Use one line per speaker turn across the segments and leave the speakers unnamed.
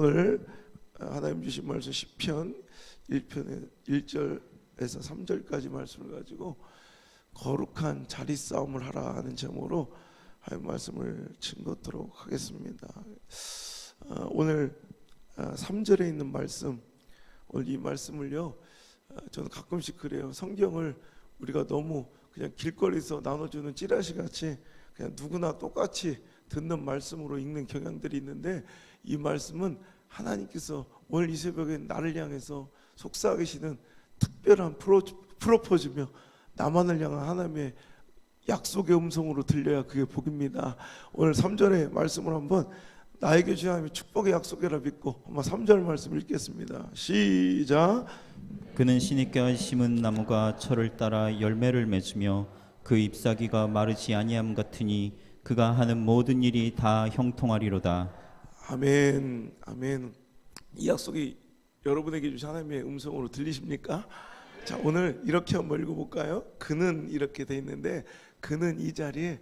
오늘 하나님 주신 말씀 10편 1편의 1절에서 3절까지 말씀을 가지고 거룩한 자리 싸움을 하라 하는 제목으로 하나님 말씀을 증거토록 하겠습니다. 어, 오늘 3절에 있는 말씀 오늘 이 말씀을요 어, 저는 가끔씩 그래요. 성경을 우리가 너무 그냥 길거리에서 나눠주는 찌라시 같이 그냥 누구나 똑같이 듣는 말씀으로 읽는 경향들이 있는데 이 말씀은 하나님께서 오늘 이 새벽에 나를 향해서 속삭이시는 특별한 프로, 프로포즈며 나만을 향한 하나님의 약속의 음성으로 들려야 그게 복입니다. 오늘 3절의 말씀을 한번 나에게 주신 하나님의 축복의 약속이라 믿고 한번 3절 말씀 읽겠습니다. 시작.
그는 신이께 심은 나무가 철을 따라 열매를 맺으며 그 잎사귀가 마르지 아니함 같으니 그가 하는 모든 일이 다 형통하리로다.
아멘, 아멘. 이 약속이 여러분에게 주신 하나님의 음성으로 들리십니까? 자, 오늘 이렇게 한번 읽어 볼까요? 그는 이렇게 돼 있는데 그는 이 자리에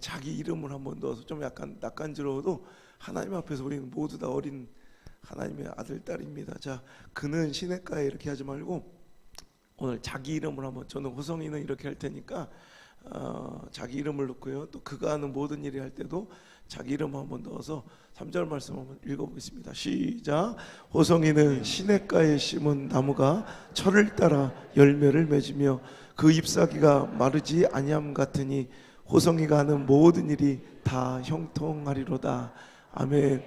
자기 이름을 한번 넣어서 좀 약간 낯간지러워도 하나님 앞에서 우리는 모두 다 어린 하나님의 아들 딸입니다. 자, 그는 시냇가에 이렇게 하지 말고 오늘 자기 이름을 한번 저는 호성이는 이렇게 할 테니까 어, 자기 이름을 넣고요. 또 그가 하는 모든 일이 할 때도 자기 이름 한번 넣어서 3절 말씀 한번 읽어보겠습니다. 시작. 호성이는 시냇가에 심은 나무가 철을 따라 열매를 맺으며 그 잎사귀가 마르지 아니함 같으니 호성이가 하는 모든 일이 다 형통하리로다. 아멘.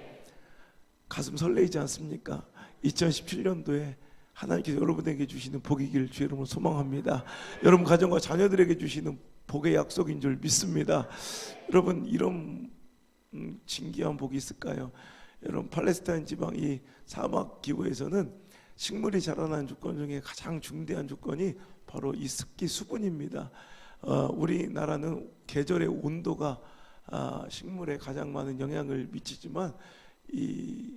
가슴 설레이지 않습니까? 2017년도에 하나님께서 여러분에게 주시는 복이길 주 이름으로 소망합니다. 여러분 가정과 자녀들에게 주시는 복의 약속인 줄 믿습니다. 여러분 이런 음, 진기한 복이 있을까요? 여러분 팔레스타인 지방 이 사막 기후에서는 식물이 자라나는 조건 중에 가장 중대한 조건이 바로 이 습기 수분입니다. 어, 우리나라는 계절의 온도가 아, 식물에 가장 많은 영향을 미치지만 이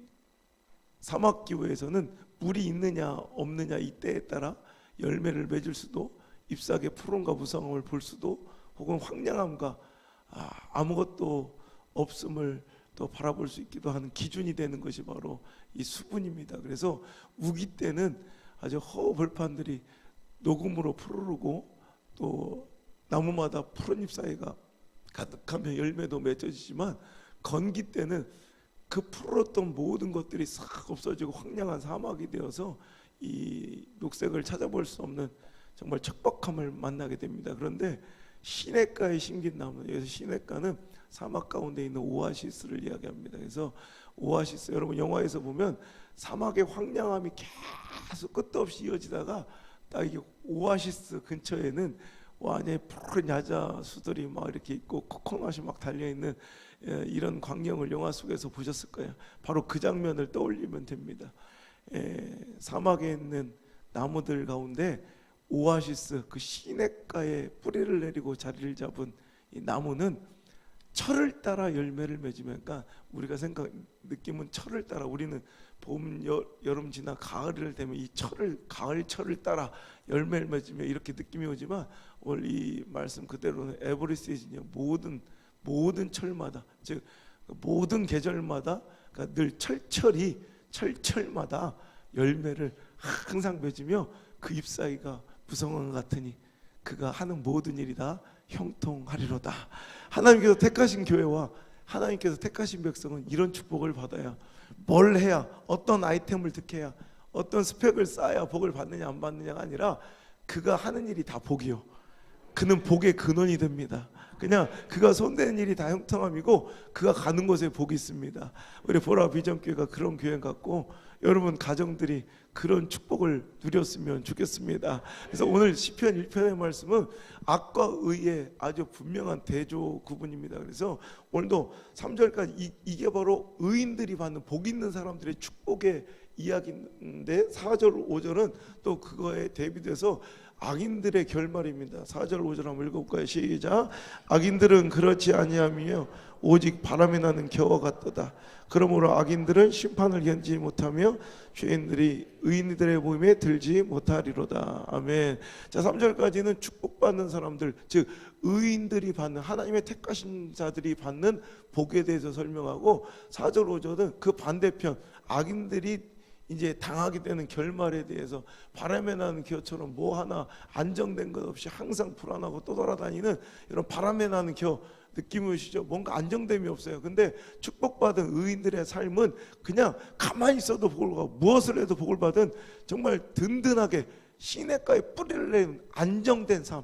사막 기후에서는 물이 있느냐 없느냐 이때에 따라 열매를 맺을 수도 잎사귀의 푸른과 무성함을 볼 수도 혹은 황량함과 아, 아무것도 없음을 또 바라볼 수 있기도 하는 기준이 되는 것이 바로 이 수분입니다. 그래서 우기 때는 아주 허벌판들이 녹음으로 푸르르고 또 나무마다 푸른 잎 사이가 가득하면 열매도 맺어지지만 건기 때는 그 푸르렀던 모든 것들이 싹 없어지고 황량한 사막이 되어서 이 녹색을 찾아볼 수 없는 정말 척박함을 만나게 됩니다. 그런데 시냇가에 심긴 나무, 여기서 시냇가는 사막 가운데 있는 오아시스를 이야기합니다. 그래서 오아시스 여러분 영화에서 보면 사막의 황량함이 계속 끝도 없이 이어지다가 딱 이게 오아시스 근처에는 완전히 푸른 야자 수들이 막 이렇게 있고 코코넛이 막 달려 있는 예, 이런 광경을 영화 속에서 보셨을 거예요. 바로 그 장면을 떠올리면 됩니다. 예, 사막에 있는 나무들 가운데 오아시스 그 시냇가에 뿌리를 내리고 자리를 잡은 이 나무는 철을 따라 열매를 맺으면 그러니까 우리가 생각 느낌은 철을 따라 우리는 봄 여, 여름 지나 가을을 되면 이 철을 가을 철을 따라 열매를 맺으며 이렇게 느낌이 오지만 오늘 이 말씀 그대로는 에브리 시즌이요 모든 모든 철마다 즉 모든 계절마다 그러니까 늘 철철이 철철마다 열매를 항상 맺으며 그 잎사귀가 무성한 것 같으니 그가 하는 모든 일이 다 형통하리로다. 하나님께서 택하신 교회와 하나님께서 택하신 백성은 이런 축복을 받아야 뭘 해야 어떤 아이템을 득해야 어떤 스펙을 쌓아야 복을 받느냐 안 받느냐가 아니라 그가 하는 일이 다 복이요. 그는 복의 근원이 됩니다. 그냥 그가 손대는 일이 다 형통함이고 그가 가는 곳에 복이 있습니다. 우리 보라 비전교회가 그런 교회 같고 여러분 가정들이 그런 축복을 누렸으면 좋겠습니다. 그래서 오늘 시편 1편의 말씀은 악과 의의 아주 분명한 대조 구분입니다. 그래서 오늘도 3절까지 이, 이게 바로 의인들이 받는 복 있는 사람들의 축복의 이야기인데 4절 5절은 또 그거에 대비돼서 악인들의 결말입니다. 4절 5절 한번 읽어볼까요? 시작. 악인들은 그렇지 아니하며 오직 바람이 나는 겨와 같도다. 그러므로 악인들은 심판을 견지 못하며 죄인들이 의인들의 모임에 들지 못하리로다. 아멘. 자, 3절까지는 축복받는 사람들, 즉 의인들이 받는 하나님의 택하신 자들이 받는 복에 대해서 설명하고 4절 5절은 그 반대편 악인들이 이제 당하게 되는 결말에 대해서 바람에 나는 기어처럼 뭐 하나 안정된 것 없이 항상 불안하고 떠돌아다니는 이런 바람에 나는 기어 느낌이 오시죠? 뭔가 안정됨이 없어요. 근데 축복받은 의인들의 삶은 그냥 가만히 있어도 복을 받고 무엇을 해도 복을 받은 정말 든든하게 시냇가에 뿌리를 내는 안정된 삶.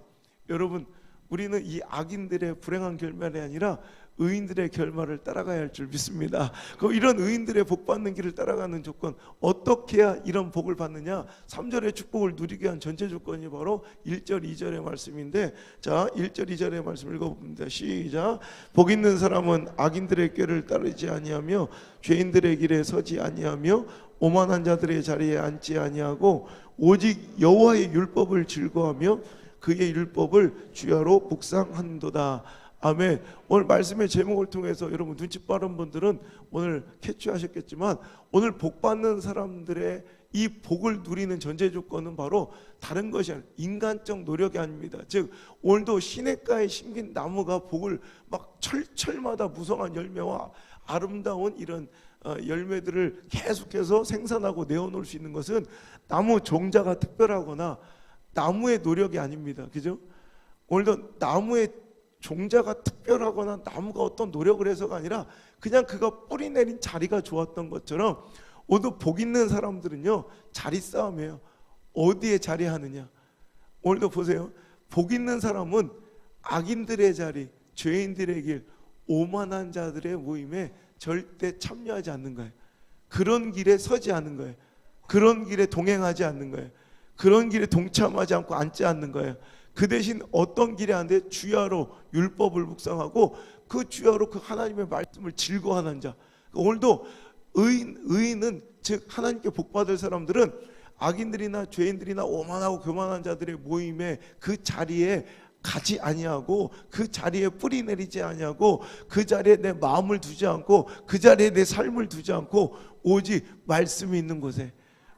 여러분 우리는 이 악인들의 불행한 결말이 아니라 의인들의 결말을 따라가야 할 줄 믿습니다. 그 이런 의인들의 복 받는 길을 따라가는 조건 어떻게 해야 이런 복을 받느냐? 3절의 축복을 누리게 한 전제 조건이 바로 1절 2절의 말씀인데 자, 1절 2절의 말씀 읽어 봅니다. 시작. 복 있는 사람은 악인들의 꾀를 따르지 아니하며 죄인들의 길에 서지 아니하며 오만한 자들의 자리에 앉지 아니하고 오직 여호와의 율법을 즐거워하며 그의 율법을 주야로 묵상한도다. 아멘. 오늘 말씀의 제목을 통해서 여러분 눈치 빠른 분들은 오늘 캐치하셨겠지만 오늘 복 받는 사람들의 이 복을 누리는 전제 조건은 바로 다른 것이 아니라 인간적 노력이 아닙니다. 즉 오늘도 시냇가에 심긴 나무가 복을 막 철철마다 무성한 열매와 아름다운 이런 어, 열매들을 계속해서 생산하고 내어놓을 수 있는 것은 나무 종자가 특별하거나 나무의 노력이 아닙니다. 그죠? 오늘도 나무의 종자가 특별하거나 나무가 어떤 노력을 해서가 아니라 그냥 그가 뿌리 내린 자리가 좋았던 것처럼 오늘 복 있는 사람들은요 자리 싸움이에요. 어디에 자리하느냐. 오늘도 보세요. 복 있는 사람은 악인들의 자리, 죄인들의 길, 오만한 자들의 모임에 절대 참여하지 않는 거예요. 그런 길에 서지 않는 거예요. 그런 길에 동행하지 않는 거예요. 그런 길에 동참하지 않고 앉지 않는 거예요. 그 대신 어떤 길에 안돼 주야로 율법을 묵상하고 그 주야로 그 하나님의 말씀을 즐거워하는 자. 오늘도 의인 의인은 즉 하나님께 복 받을 사람들은 악인들이나 죄인들이나 오만하고 교만한 자들의 모임에 그 자리에 가지 아니하고 그 자리에 뿌리 내리지 아니하고 그 자리에 내 마음을 두지 않고 그 자리에 내 삶을 두지 않고 오직 말씀이 있는 곳에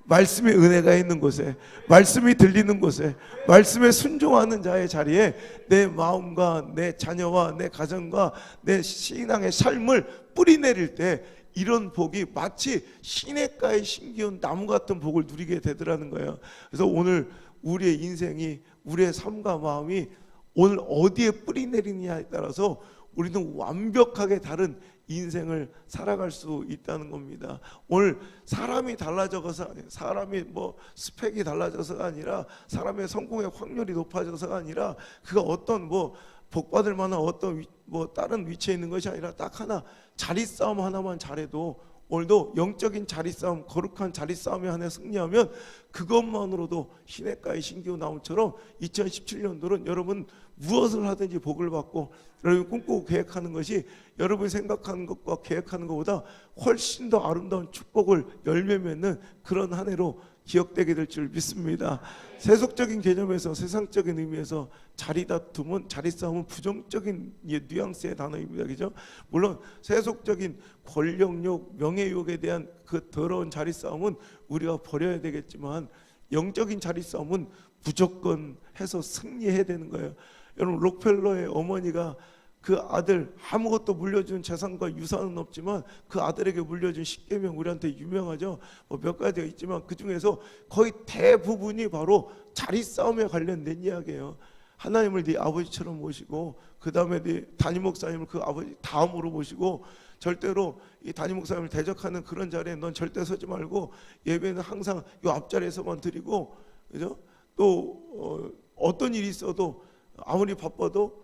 말씀의 은혜가 있는 곳에 말씀이 들리는 곳에 말씀에 순종하는 자의 자리에 내 마음과 내 자녀와 내 가정과 내 신앙의 삶을 뿌리 내릴 때 이런 복이 마치 시냇가에 심기운 나무 같은 복을 누리게 되더라는 거예요. 그래서 오늘 우리의 인생이 우리의 삶과 마음이 오늘 어디에 뿌리 내리느냐에 따라서 우리는 완벽하게 다른 인생을 살아갈 수 있다는 겁니다. 오늘 사람이 달라져서 사람이 뭐 스펙이 달라져서가 아니라 사람의 성공의 확률이 높아져서가 아니라 그가 어떤 뭐 복받을 만한 어떤 위, 뭐 다른 위치에 있는 것이 아니라 딱 하나 자리 싸움 하나만 잘해도 오늘도 영적인 자리 싸움, 거룩한 자리 싸움에 하나 승리하면 그것만으로도 시냇가의 신기후 나무처럼 2017년도는 여러분 무엇을 하든지 복을 받고 여러분 꿈꾸고 계획하는 것이 여러분이 생각하는 것과 계획하는 것보다 훨씬 더 아름다운 축복을 열매 맺는 그런 한 해로 기억되게 될 줄 믿습니다. 세속적인 개념에서 세상적인 의미에서 자리 다툼은 자리 싸움은 부정적인 예, 뉘앙스의 단어입니다. 그죠? 물론 세속적인 권력욕, 명예욕에 대한 그 더러운 자리 싸움은 우리가 버려야 되겠지만 영적인 자리 싸움은 무조건 해서 승리해야 되는 거예요. 여러분 록펠러의 어머니가 그 아들 아무것도 물려준 재산과 유산은 없지만 그 아들에게 물려준 십계명 우리한테 유명하죠. 뭐 몇 가지가 있지만 그 중에서 거의 대부분이 바로 자리 싸움에 관련된 이야기예요. 하나님을 네 아버지처럼 모시고 그 다음에 네 담임 목사님을 그 아버지 다음으로 모시고 절대로 이 담임 목사님을 대적하는 그런 자리에 넌 절대 서지 말고 예배는 항상 이 앞자리에서만 드리고 그죠? 또 어, 어떤 일이 있어도 아무리 바빠도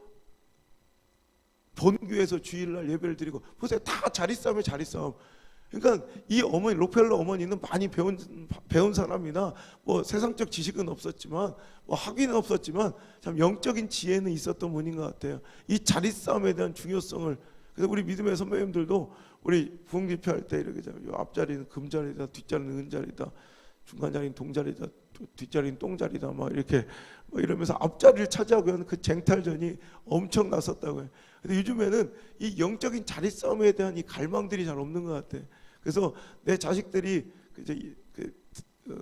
본교에서 주일날 예배를 드리고 보세요 다 자리 싸움에 자리 싸움. 그러니까 이 어머니 로펠러 어머니는 많이 배운 배운 사람이나 뭐 세상적 지식은 없었지만 뭐 학위는 없었지만 참 영적인 지혜는 있었던 분인 것 같아요. 이 자리 싸움에 대한 중요성을 그래서 우리 믿음의 선배님들도 우리 부흥 집회할 때 이렇게 요 앞자리는 금자리다 뒷자리는 은자리다 중간 자리는 동자리다 또 뒷자리는 똥자리다 막 이렇게 뭐 이러면서 앞자리를 차지하고 하는 그 쟁탈전이 엄청 났었다고요. 근데 요즘에는 이 영적인 자리 싸움에 대한 이 갈망들이 잘 없는 것 같아. 그래서 내 자식들이 그 이제 이- 그 어,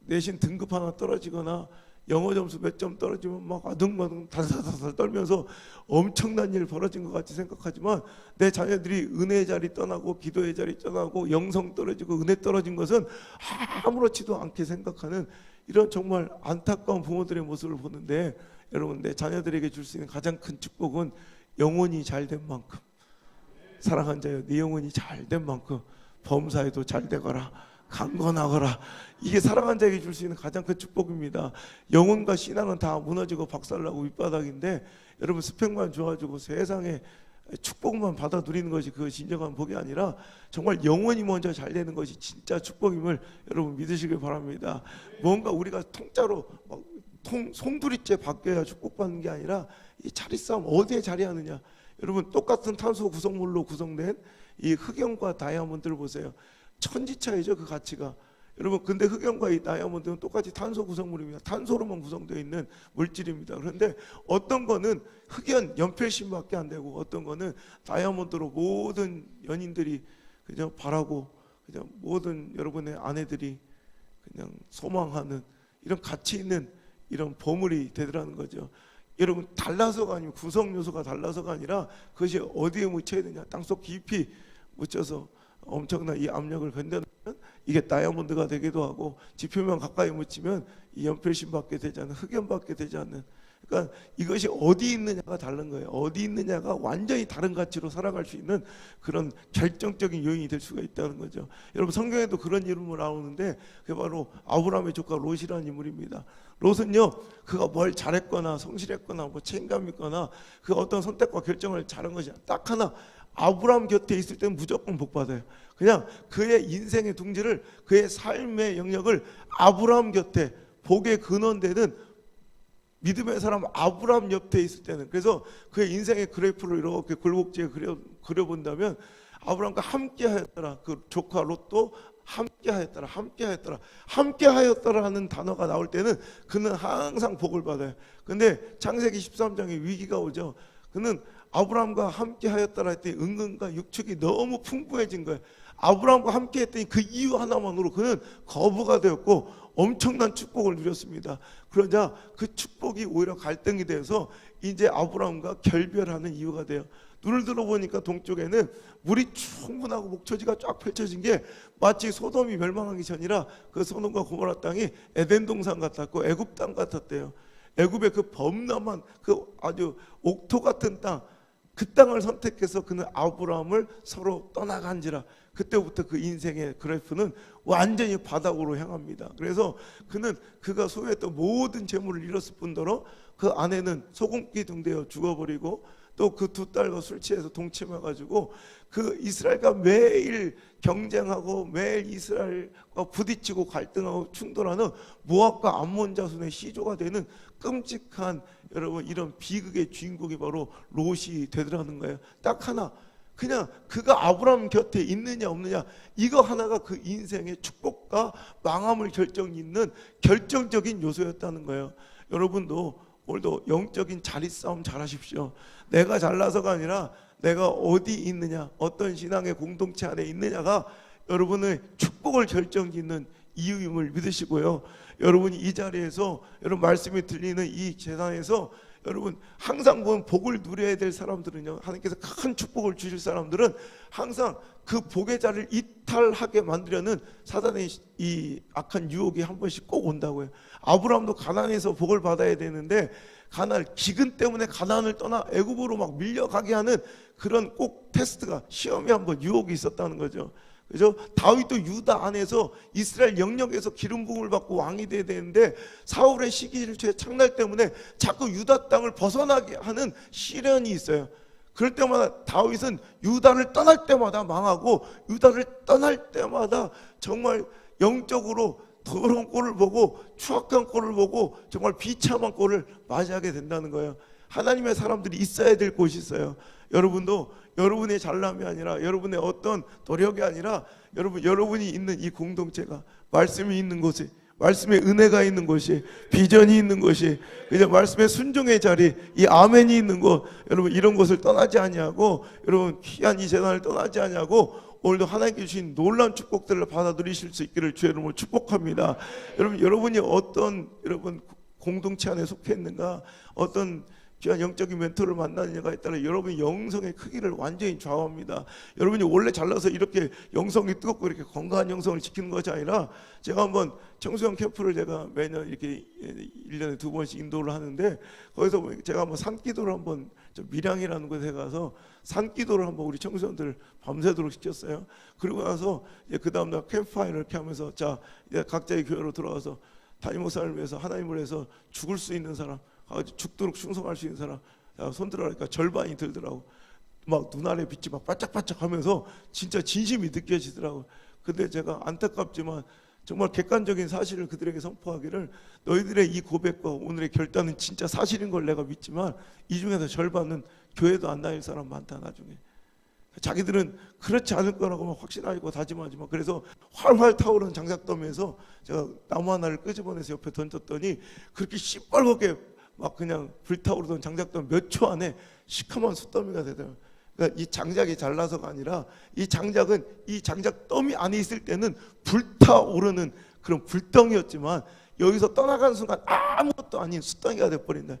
내신 등급 하나 떨어지거나 영어 점수 몇 점 떨어지면 막 아둥바둥 달달달달 떨면서 엄청난 일 벌어진 것 같이 생각하지만 내 자녀들이 은혜의 자리 떠나고 기도의 자리 떠나고 영성 떨어지고 은혜 떨어진 것은 아무렇지도 않게 생각하는 이런 정말 안타까운 부모들의 모습을 보는데 여러분 내 자녀들에게 줄 수 있는 가장 큰 축복은 영혼이 잘 된 만큼 사랑한 자여 네 영혼이 잘 된 만큼 범사에도 잘 되거라 강건하거라. 이게 사랑한 자에게 줄 수 있는 가장 큰 축복입니다. 영혼과 신앙은 다 무너지고 박살나고 윗바닥인데 여러분 스펙만 좋아지고 세상에 축복만 받아 누리는 것이 그 진정한 복이 아니라 정말 영혼이 먼저 잘 되는 것이 진짜 축복임을 여러분 믿으시길 바랍니다 뭔가 우리가 통짜로 막 통, 송두리째 바뀌어야 축복받는 게 아니라 이 자리 싸움 어디에 자리하느냐 여러분 똑같은 탄소 구성물로 구성된 이 흑연과 다이아몬드를 보세요. 천지 차이죠 그 가치가. 여러분 근데 흑연과 이 다이아몬드는 똑같이 탄소 구성물입니다. 탄소로만 구성되어 있는 물질입니다. 그런데 어떤 거는 흑연 연필심밖에 안 되고 어떤 거는 다이아몬드로 모든 연인들이 그냥 바라고 그냥 모든 여러분의 아내들이 그냥 소망하는 이런 가치 있는 이런 보물이 되더라는 거죠. 여러분 달라서가 아니고 구성 요소가 달라서가 아니라 그것이 어디에 묻혀야 되냐 땅속 깊이 묻혀서 엄청난 이 압력을 견뎌내면 이게 다이아몬드가 되기도 하고 지표면 가까이 묻히면 이 연필심 받게 되지 않는 흑연 받게 되지 않는. 그러니까 이것이 어디 있느냐가 다른 거예요. 어디 있느냐가 완전히 다른 가치로 살아갈 수 있는 그런 결정적인 요인이 될 수가 있다는 거죠. 여러분 성경에도 그런 이름으로 나오는데 그게 바로 아브라함의 조카 롯이라는 인물입니다. 롯은요 그가 뭘 잘했거나 성실했거나 뭐 책임감 있거나 그 어떤 선택과 결정을 잘한 것이 딱 하나 아브라함 곁에 있을 때는 무조건 복 받아요. 그냥 그의 인생의 둥지를 그의 삶의 영역을 아브라함 곁에 복의 근원되는 믿음의 사람 아브라함 옆에 있을 때는 그래서 그의 인생의 그래프를 이렇게 굴곡지에 그려 그려본다면 아브라함과 함께하였더라 그 조카 롯도 함께하였더라 함께하였더라 함께하였더라는 단어가 나올 때는 그는 항상 복을 받아요. 근데 창세기 13장에 위기가 오죠. 그는 아브라함과 함께하였더라 했더니 은근과 육축이 너무 풍부해진 거예요. 아브라함과 함께 했더니 그 이유 하나만으로 그는 거부가 되었고 엄청난 축복을 누렸습니다. 그러자 그 축복이 오히려 갈등이 돼서 이제 아브라함과 결별하는 이유가 돼요. 눈을 들어보니까 동쪽에는 물이 충분하고 목초지가 쫙 펼쳐진 게 마치 소돔이 멸망하기 전이라 그 소돔과 고모라 땅이 에덴 동산 같았고 애굽 땅 같았대요. 애굽의 그 범람한 그 아주 옥토 같은 땅, 그 땅을 선택해서 그는 아브라함을 서로 떠나간지라 그때부터 그 인생의 그래프는 완전히 바닥으로 향합니다. 그래서 그는 그가 소유했던 모든 재물을 잃었을 뿐더러 그 아내는 소금기 등되어 죽어버리고 또 그 두 딸과 술 취해서 동침해가지고 그 이스라엘과 매일 경쟁하고 매일 이스라엘과 부딪히고 갈등하고 충돌하는 모압과 암몬 자손의 시조가 되는 끔찍한 여러분 이런 비극의 주인공이 바로 롯이 되더라는 거예요. 딱 하나 그냥 그가 아브라함 곁에 있느냐 없느냐 이거 하나가 그 인생의 축복과 망함을 결정짓는 결정적인 요소였다는 거예요. 여러분도 오늘도 영적인 자리 싸움 잘 하십시오. 내가 잘나서가 아니라 내가 어디 있느냐, 어떤 신앙의 공동체 안에 있느냐가 여러분의 축복을 결정짓는 이유임을 믿으시고요. 여러분이 이 자리에서 여러분 말씀이 들리는 이 재단에서 여러분 항상 보면 복을 누려야 될 사람들은요 하나님께서 큰 축복을 주실 사람들은 항상 그 복의 자리를 이탈하게 만들려는 사단의 이 악한 유혹이 한 번씩 꼭 온다고요. 아브라함도 가난해서 복을 받아야 되는데 가난 기근 때문에 가난을 떠나 애굽으로 막 밀려가게 하는 그런 꼭 테스트가 시험이 한번 유혹이 있었다는 거죠 그죠? 다윗도 유다 안에서 이스라엘 영역에서 기름 부음을 받고 왕이 돼야 되는데 사울의 시기질투의 창날 때문에 자꾸 유다 땅을 벗어나게 하는 시련이 있어요. 그럴 때마다 다윗은 유다를 떠날 때마다 망하고 유다를 떠날 때마다 정말 영적으로 더러운 꼴을 보고 추악한 꼴을 보고 정말 비참한 꼴을 맞이하게 된다는 거예요. 하나님의 사람들이 있어야 될 곳이 있어요. 여러분도 여러분의 잘남이 아니라 여러분의 어떤 노력이 아니라 여러분 여러분이 있는 이 공동체가 말씀이 있는 곳이 말씀의 은혜가 있는 곳이 비전이 있는 곳이 그저 말씀의 순종의 자리 이 아멘이 있는 곳 여러분 이런 곳을 떠나지 아니하고 여러분 귀한 이 재단을 떠나지 아니하고 오늘도 하나님께 주신 놀라운 축복들을 받아 누리실 수 있기를 주의 이름으로 축복합니다. 여러분 여러분이 어떤 여러분 공동체 안에 속해 있는가 어떤 귀한 영적인 멘토를 만나느냐에 따라 여러분의 영성의 크기를 완전히 좌우합니다. 여러분이 원래 잘나서 이렇게 영성이 뜨겁고 이렇게 건강한 영성을 지키는 것이 아니라 제가 한번 청소년 캠프를 제가 매년 이렇게 1년에 두 번씩 인도를 하는데 거기서 제가 한번 산기도를 한번 저 밀양이라는 곳에 가서 산기도를 한번 우리 청소년들 밤새도록 시켰어요. 그리고 나서 그 다음날 캠프파이를 이렇게 하면서 자 각자의 교회로 들어와서 담임 목사를 위해서 하나님을 위해서 죽을 수 있는 사람, 아, 죽도록 충성할 수 있는 사람 자, 손 들어라니까 절반이 들더라고. 막 눈알에 빛이 막 반짝반짝 하면서 진짜 진심이 느껴지더라고. 근데 제가 안타깝지만 정말 객관적인 사실을 그들에게 선포하기를 너희들의 이 고백과 오늘의 결단은 진짜 사실인 걸 내가 믿지만 이 중에서 절반은 교회도 안 다닐 사람 많다 나중에. 자기들은 그렇지 않을 거라고만 확신하고 다짐하지만 그래서 활활 타오르는 장작더미에서 제가 나무 하나를 끄집어내서 옆에 던졌더니 그렇게 시뻘겋게 막 그냥 불타오르던 장작더미 몇초 안에 시커먼 숯더미가 되더라고요. 그러니까 이 장작이 잘나서가 아니라 이 장작은 이 장작 더미 안에 있을 때는 불타오르는 그런 불덩이였지만 여기서 떠나가는 순간 아무것도 아닌 숯덩이가 돼버린다.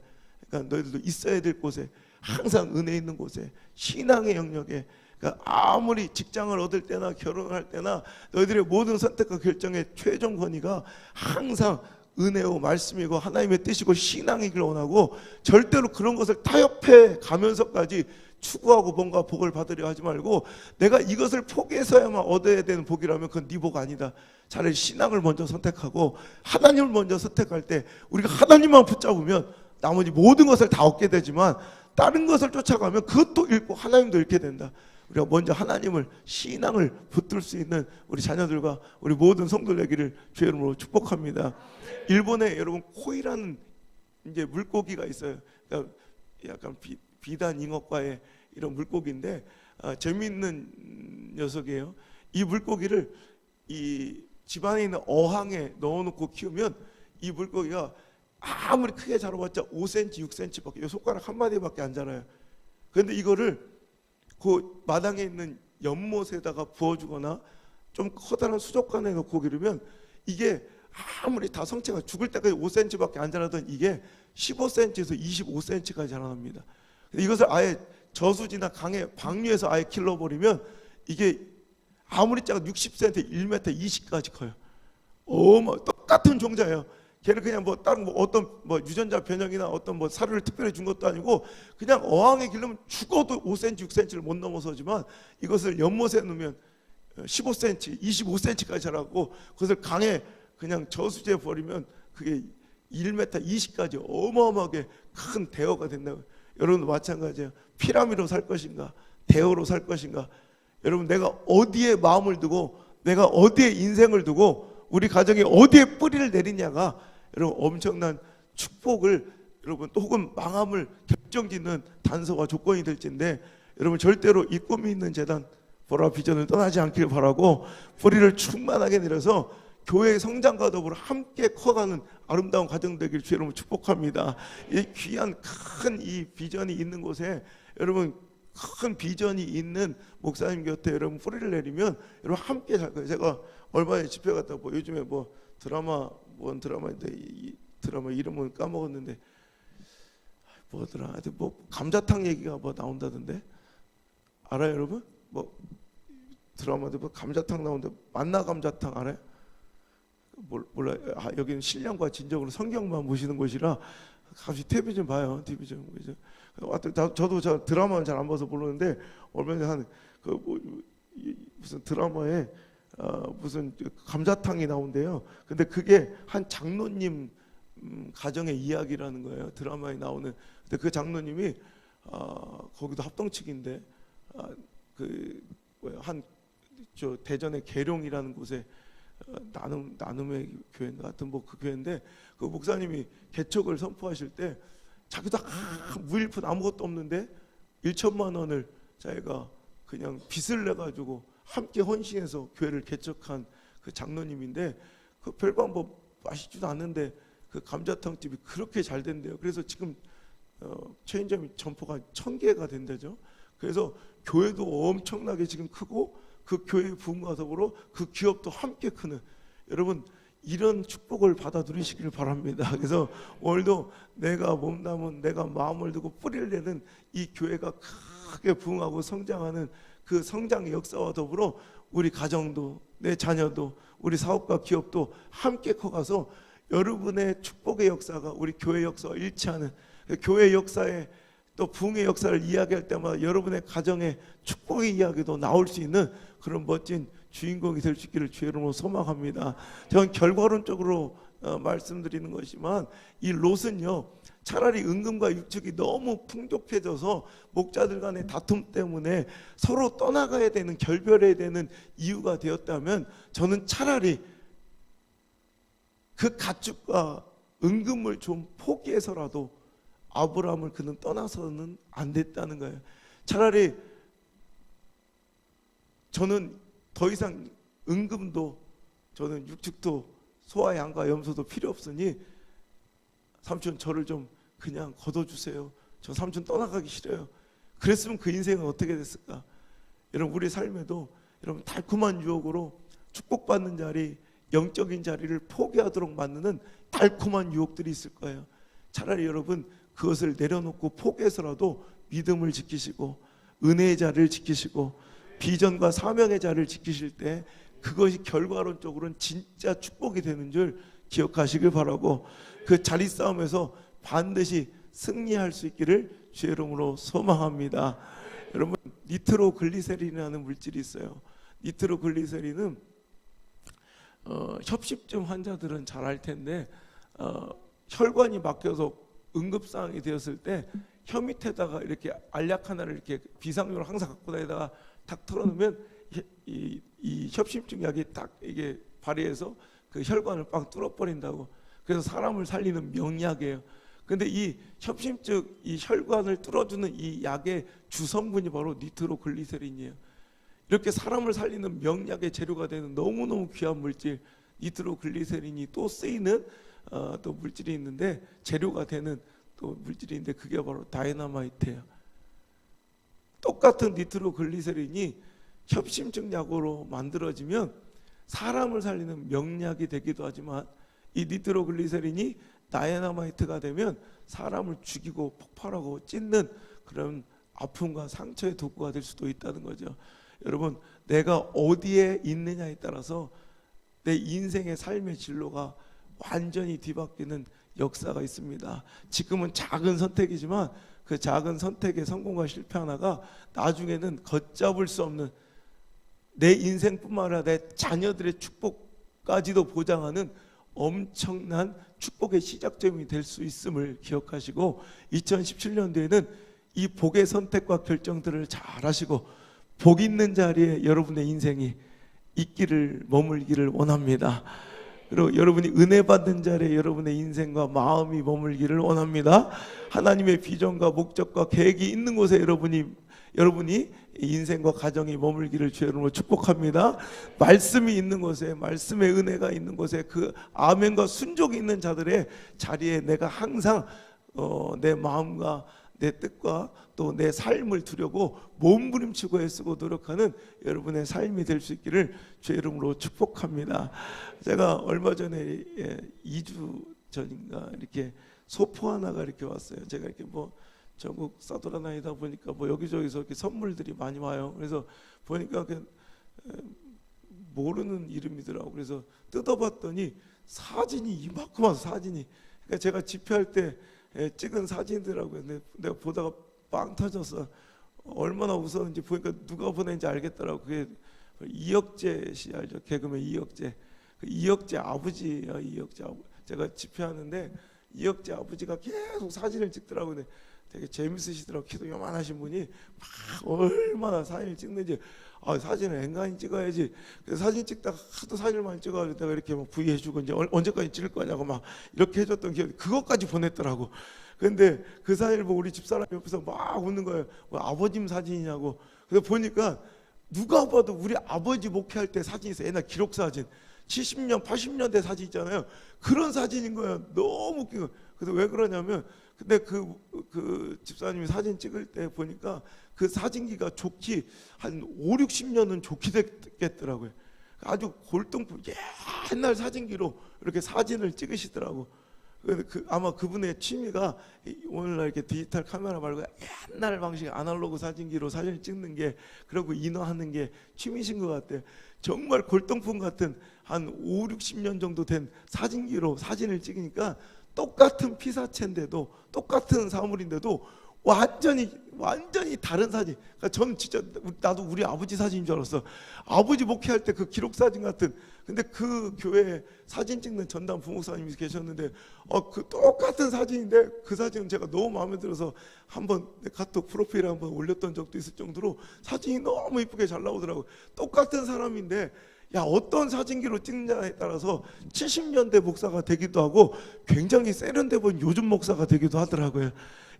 그러니까 너희들도 있어야 될 곳에 항상 은혜 있는 곳에 신앙의 영역에 그러니까 아무리 직장을 얻을 때나 결혼을 할 때나 너희들의 모든 선택과 결정의 최종 권위가 항상 은혜요 말씀이고 하나님의 뜻이고 신앙이길 원하고 절대로 그런 것을 타협해 가면서까지 추구하고 뭔가 복을 받으려 하지 말고 내가 이것을 포기해서야만 얻어야 되는 복이라면 그건 네 복 아니다. 차라리 신앙을 먼저 선택하고 하나님을 먼저 선택할 때 우리가 하나님만 붙잡으면 나머지 모든 것을 다 얻게 되지만 다른 것을 쫓아가면 그것도 잃고 하나님도 잃게 된다. 우리가 먼저 하나님을 신앙을 붙들 수 있는 우리 자녀들과 우리 모든 성도 되기를 주의 이름으로 축복합니다. 일본에 여러분 코이라는 이제 물고기가 있어요. 그러니까 약간 비, 비단 잉어과의 이런 물고기인데 아, 재미있는 녀석이에요. 이 물고기를 이 집안에 있는 어항에 넣어놓고 키우면 이 물고기가 아무리 크게 자라봤자 5cm, 6cm밖에 손가락 한 마디밖에 안 자라요. 그런데 이거를 그 마당에 있는 연못에다가 부어주거나 좀 커다란 수족관에 넣고 기르면 이게 아무리 다 성체가 죽을 때까지 5cm밖에 안 자라던 이게 15cm에서 25cm까지 자라납니다. 이것을 아예 저수지나 강에 방류해서 아예 길러버리면 이게 아무리 작아 60cm, 1m 20까지 커요. 어마 똑같은 종자예요. 걔를 그냥 뭐 다른 뭐 어떤 뭐 유전자 변형이나 어떤 뭐 사료를 특별히 준 것도 아니고 그냥 어항에 기르면 죽어도 5cm, 6cm를 못 넘어서지만 이것을 연못에 넣으면 15cm, 25cm까지 자라고 그것을 강에 그냥 저수지에 버리면 그게 1m 20까지 어마어마하게 큰 대어가 된다고. 여러분도 마찬가지예요. 피라미로 살 것인가, 대어로 살 것인가. 여러분 내가 어디에 마음을 두고 내가 어디에 인생을 두고 우리 가정에 어디에 뿌리를 내리냐가 여러분 엄청난 축복을 여러분 또 혹은 망함을 결정짓는 단서와 조건이 될진데 여러분 절대로 이 꿈이 있는 재단 보라 비전을 떠나지 않길 바라고 뿌리를 충만하게 내려서 교회의 성장과 더불어 함께 커가는 아름다운 가정 되길 주 여러분 축복합니다. 이 귀한 큰 이 비전이 있는 곳에 여러분 큰 비전이 있는 목사님 곁에 여러분 뿌리를 내리면 여러분 함께 살 거예요. 제가 얼마 전에 집회 갔다 뭐 요즘에 뭐 드라마 뭔 드라마인데 이 드라마 이름을 까먹었는데 뭐더라 하여튼 뭐 감자탕 얘기가 뭐 나온다던데 알아요 여러분? 뭐 드라마도 뭐 감자탕 나오는데 만나 감자탕 알아요? 몰- 몰라요. 아, 여기는 신령과 진정으로 성경만 보시는 곳이라 가시 TV 좀 봐요. TV 좀. 하여튼 다- 저도 저 드라마는 잘 안 봐서 모르는데 얼마 전에 한그 뭐, 이- 무슨 드라마에 어, 무슨 감자탕이 나온대요. 근데 그게 한 장로님 음, 가정의 이야기라는 거예요. 드라마에 나오는. 근데 그 장로님이 어, 거기도 합동측인데 아, 그한저 대전의 계룡이라는 곳에 어, 나눔 나눔의 교회인가 같은 뭐그 교회인데 그 목사님이 개척을 선포하실 때 자기도 아, 무일푼 아무것도 없는데 1천만 원을 자기가 그냥 빚을 내 가지고 함께 헌신해서 교회를 개척한 그 장로님인데 그 별반 뭐 맛있지도 않는데 그 감자탕 집이 그렇게 잘 된대요. 그래서 지금 어, 체인점이 점포가 천 개가 된대죠. 그래서 교회도 엄청나게 지금 크고 그 교회의 부흥과 더불어 그 기업도 함께 크는 여러분 이런 축복을 받아 누리시길 바랍니다. 그래서 오늘도 내가 몸담은 내가 마음을 두고 뿌리를 내는 이 교회가 크게 부흥하고 성장하는 그 성장의 역사와 더불어 우리 가정도 내 자녀도 우리 사업과 기업도 함께 커가서 여러분의 축복의 역사가 우리 교회 역사와 일치하는 그 교회 역사에 또 부흥의 역사를 이야기할 때마다 여러분의 가정의 축복의 이야기도 나올 수 있는 그런 멋진 주인공이 될 수 있기를 주의 이름으로 소망합니다. 저는 결과론적으로 어, 말씀드리는 것이지만 이 롯은요 차라리 은금과 육축이 너무 풍족해져서 목자들 간의 다툼 때문에 서로 떠나가야 되는 결별해야 되는 이유가 되었다면 저는 차라리 그 가축과 은금을 좀 포기해서라도 아브라함을 그는 떠나서는 안 됐다는 거예요. 차라리 저는 더 이상 은금도 저는 육축도 소와 양과 염소도 필요 없으니 삼촌 저를 좀 그냥 걷어주세요. 저 삼촌 떠나가기 싫어요. 그랬으면 그 인생은 어떻게 됐을까? 여러분 우리 삶에도 여러분 달콤한 유혹으로 축복받는 자리, 영적인 자리를 포기하도록 만드는 달콤한 유혹들이 있을 거예요. 차라리 여러분 그것을 내려놓고 포기해서라도 믿음을 지키시고 은혜의 자리를 지키시고 비전과 사명의 자리를 지키실 때 그것이 결과론적으로는 진짜 축복이 되는 줄 기억하시길 바라고 그 자리 싸움에서 반드시 승리할 수 있기를 주의 이름으로 소망합니다. 여러분 니트로 글리세린이라는 물질이 있어요. 니트로 글리세린은 어, 협심증 환자들은 잘 알 텐데 어, 혈관이 막혀서 응급 상황이 되었을 때 혀 밑에다가 이렇게 알약 하나를 이렇게 비상용으로 항상 갖고 다니다가 탁 털어놓으면 이, 이, 이 협심증 약이 딱 이게 발휘해서 그 혈관을 빵 뚫어버린다고 그래서 사람을 살리는 명약이에요. 근데 이 협심증 이 혈관을 뚫어주는 이 약의 주성분이 바로 니트로글리세린이에요. 이렇게 사람을 살리는 명약의 재료가 되는 너무너무 귀한 물질 니트로글리세린이 또 쓰이는 어, 또 물질이 있는데 재료가 되는 또 물질인데 그게 바로 다이너마이트예요. 똑같은 니트로글리세린이 협심증 약으로 만들어지면 사람을 살리는 명약이 되기도 하지만 이 니트로글리세린이 다이너마이트가 되면 사람을 죽이고 폭발하고 찢는 그런 아픔과 상처의 도구가 될 수도 있다는 거죠. 여러분, 내가 어디에 있느냐에 따라서 내 인생의 삶의 진로가 완전히 뒤바뀌는 역사가 있습니다. 지금은 작은 선택이지만 그 작은 선택의 성공과 실패 하나가 나중에는 걷잡을 수 없는 내 인생뿐만 아니라 내 자녀들의 축복까지도 보장하는 엄청난 축복의 시작점이 될 수 있음을 기억하시고 2017년도에는 이 복의 선택과 결정들을 잘 하시고 복 있는 자리에 여러분의 인생이 있기를 머물기를 원합니다. 그리고 여러분이 은혜 받는 자리에 여러분의 인생과 마음이 머물기를 원합니다. 하나님의 비전과 목적과 계획이 있는 곳에 여러분이 여러분이 인생과 가정이 머물기를 주의 이름으로 축복합니다. 말씀이 있는 곳에 말씀의 은혜가 있는 곳에 그 아멘과 순종이 있는 자들의 자리에 내가 항상 어, 내 마음과 내 뜻과 또 내 삶을 두려고 몸부림치고 애쓰고 노력하는 여러분의 삶이 될 수 있기를 주의 이름으로 축복합니다. 제가 얼마 전에 예, 2주 전인가 이렇게 소포 하나가 이렇게 왔어요. 제가 이렇게 뭐 전국 싸돌아다니다 보니까 뭐 여기저기서 이렇게 선물들이 많이 와요. 그래서 보니까 그 에, 모르는 이름이더라고. 그래서 뜯어봤더니 사진이 이만큼한 사진이. 그러니까 제가 집회할 때 에, 찍은 사진이더라고요. 근데 내가 보다가 빵 터졌어. 얼마나 웃었는지 보니까 누가 보낸지 알겠더라고. 그게 이혁재 씨 알죠? 개그맨 이혁재. 그 이혁재 아버지야 이혁재 아버. 제가 집회하는데 이혁재 아버지가 계속 사진을 찍더라고요. 되게 재밌으시더라고. 키도 요만하신 분이 막 얼마나 사진을 찍는지 아 사진을 앵간히 찍어야지. 그래서 사진 찍다가 하도 많이 찍어가지고 이렇게 막 부위해주고 이제 얼- 언제까지 찍을 거냐고 막 이렇게 해줬던 기억. 그것까지 보냈더라고. 근데 그 사진을 보고 우리 집사람 옆에서 막 웃는 거예요. 뭐 아버님 사진이냐고. 그래서 보니까 누가 봐도 우리 아버지 목회할 때 사진이 있어요. 옛날 기록 사진. 70년, 80년대 사진 있잖아요. 그런 사진인 거예요. 너무 웃기고. 그래서 왜 그러냐면 근데 그, 그 집사님이 사진 찍을 때 보니까 그 사진기가 좋기 한 5, 60년은 좋게 됐겠더라고요. 아주 골동품 옛날 사진기로 이렇게 사진을 찍으시더라고. 그, 그 아마 그분의 취미가 이- 오늘날 이렇게 디지털 카메라 말고 옛날 방식 아날로그 사진기로 사진을 찍는 게 그리고 인화하는 게 취미신 것 같아. 정말 골동품 같은 한 5, 60년 정도 된 사진기로 사진을 찍으니까 똑같은 피사체인데도 똑같은 사물인데도 완전히 완전히 다른 사진. 그러니까 전 진짜 나도 우리 아버지 사진인 줄 알았어. 아버지 목회할 때 그 기록 사진 같은. 근데 그 교회에 사진 찍는 전담 부목사님이 계셨는데 어 그 똑같은 사진인데 그 사진은 제가 너무 마음에 들어서 한번 내 카톡 프로필에 한번 올렸던 적도 있을 정도로 사진이 너무 이쁘게 잘 나오더라고. 똑같은 사람인데 야 어떤 사진기로 찍느냐에 따라서 70년대 목사가 되기도 하고 굉장히 세련돼 보인 요즘 목사가 되기도 하더라고요.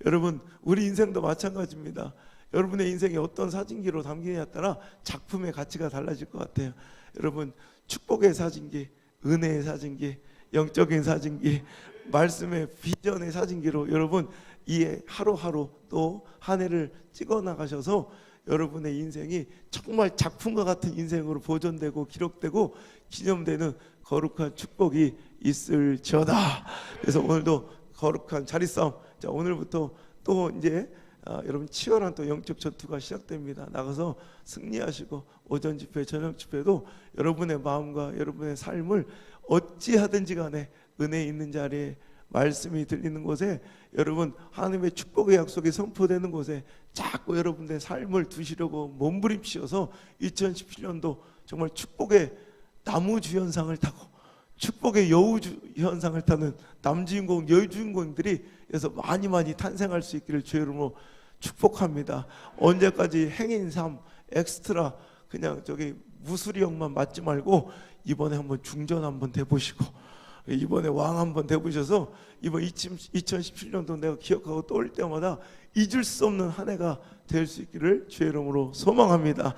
여러분 우리 인생도 마찬가지입니다. 여러분의 인생이 어떤 사진기로 담기냐에 따라 작품의 가치가 달라질 것 같아요. 여러분 축복의 사진기, 은혜의 사진기, 영적인 사진기, 말씀의 비전의 사진기로 여러분 이 하루하루 또 한 해를 찍어 나가셔서 여러분의 인생이 정말 작품과 같은 인생으로 보존되고 기록되고 기념되는 거룩한 축복이 있을지어다. 그래서 오늘도 거룩한 자리싸움. 자 오늘부터 또 이제 아, 여러분 치열한 또 영적 전투가 시작됩니다. 나가서 승리하시고 오전 집회, 저녁 집회도 여러분의 마음과 여러분의 삶을 어찌하든지 간에 은혜 있는 자리에 말씀이 들리는 곳에 여러분 하나님의 축복의 약속이 선포되는 곳에 자꾸 여러분의 삶을 두시려고 몸부림치셔서 2017년도 정말 축복의 나무 주연상을 타고 축복의 여우 주- 현상을 타는 남주인공 여주인공들이 그래서 많이 많이 탄생할 수 있기를 주의 이름으로 축복합니다. 언제까지 행인 삶 엑스트라 그냥 저기 무수리형만 맞지 말고 이번에 한번 중전 한번 돼 보시고 이번에 왕 한번 돼보셔서 이번 2017년도 내가 기억하고 떠올 때마다 잊을 수 없는 한 해가 될 수 있기를 주의 이름으로 소망합니다.